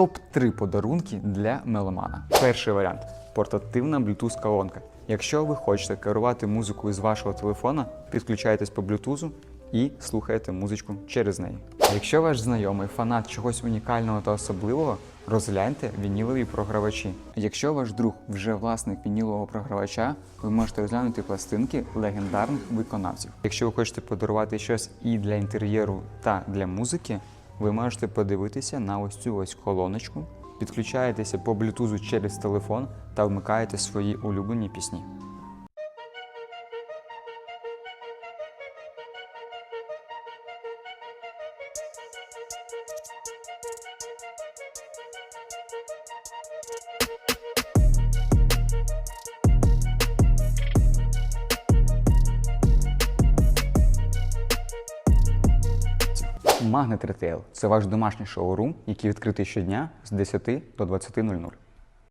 Топ-3 подарунки для меломана. Перший варіант портативна Bluetooth колонка. Якщо ви хочете керувати музикою з вашого телефона, підключайтесь по Bluetooth і слухаєте музичку через неї. Якщо ваш знайомий фанат чогось унікального та особливого, розгляньте вінілові програвачі. Якщо ваш друг вже власник вінілового програвача, ви можете розглянути пластинки легендарних виконавців. Якщо ви хочете подарувати щось і для інтер'єру та для музики, ви можете подивитися на ось цю ось колоночку, підключаєтеся по блютузу через телефон та вмикаєте свої улюблені пісні. Магнет Retail – це ваш домашній шоурум, який відкритий щодня з 10 до 20.00.